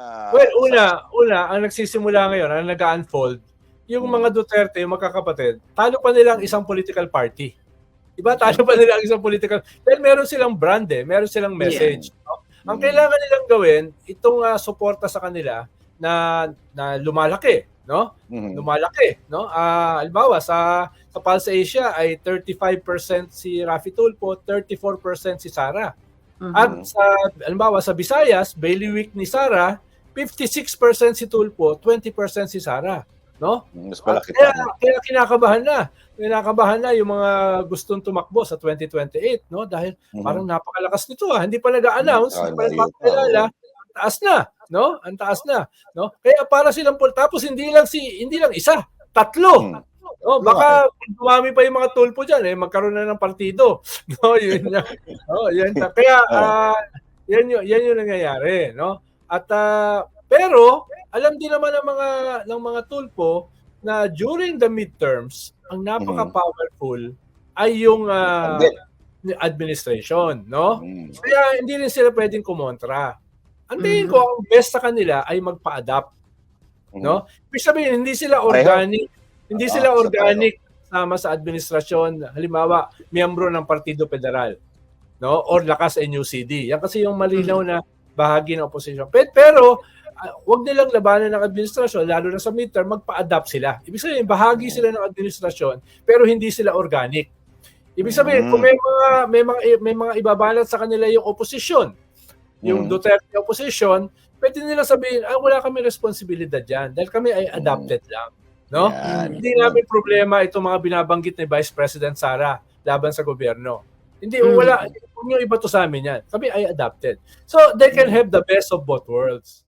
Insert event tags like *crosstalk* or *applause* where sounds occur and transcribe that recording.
Ah, Well, una, una, ang nagsisimula ngayon, ang nag-unfold, yung Hmm. mga Duterte, yung magkakapatid, talo pa nila ang isang political party. Diba? Talo pa nila ang isang political... Dahil meron silang brand eh, meron silang message. no? Ang Mm. kailangan nilang gawin, itong ah, suporta sa kanila na na lumalaki, no? Mhm. Lumalaki, no? Ah, halimbawa sa sa Pulse Asia ay 35% si Rafi Tulfo, 34% si Sara. Mhm. At sa halimbawa sa Visayas, Bailiwick ni Sara, 56% si Tulfo, 20% si Sara, no? Mas malaki Kaya, pa. kaya kinakabahan na. Kinakabahan na yung mga gustong tumakbo sa 2028, no? Dahil Mhm. parang napakalakas nito ah. Hindi pa nag-a-announce, Mm, hindi pa ah, nagpapakilala. Ang taas na, no? Ang taas na, no? Kaya para silang pol- tapos hindi lang si hindi lang isa, tatlo. Mhm. No, baka dumami pa yung mga tulpo diyan eh, magkaroon na ng partido. *laughs* No, yun na. *laughs* Oh, yan. Kaya ah, yan yung yan yung nangyayari, no? At ah, pero alam din naman ng mga ng mga tulpo na during the midterms, ang napaka-powerful ay yung ah, administration, no? Mhm. Kaya hindi rin sila pwedeng kumontra. Ang tingin Mhm. ko, ang best sa kanila ay magpa-adapt, Mhm. no? Ibig sabihin, hindi sila organic, hindi Ah, sila organic sama sa administrasyon, halimbawa, miyembro ng Partido Federal, no? Or lakas NUCD. Yan kasi yung malinaw na bahagi ng opposition. Pero, pero ah, wag nilang labanan ng administrasyon, lalo na sa midterm, magpa-adapt sila. Ibig sabihin, bahagi sila ng administrasyon, pero hindi sila organic. Ibig sabihin, Mm. kung may mga may mga may mga ibabalat sa kanila yung opposition, yung Mm. Duterte opposition, pwede nila sabihin, ah, wala kami responsibilidad diyan dahil kami ay adapted lang, no? Yan. Hindi namin problema itong mga binabanggit ni Vice President Sara laban sa gobyerno. Hindi, Mm. wala, huwag niyo iba to sa amin yan. Kami ay adapted. So, they can have the best of both worlds.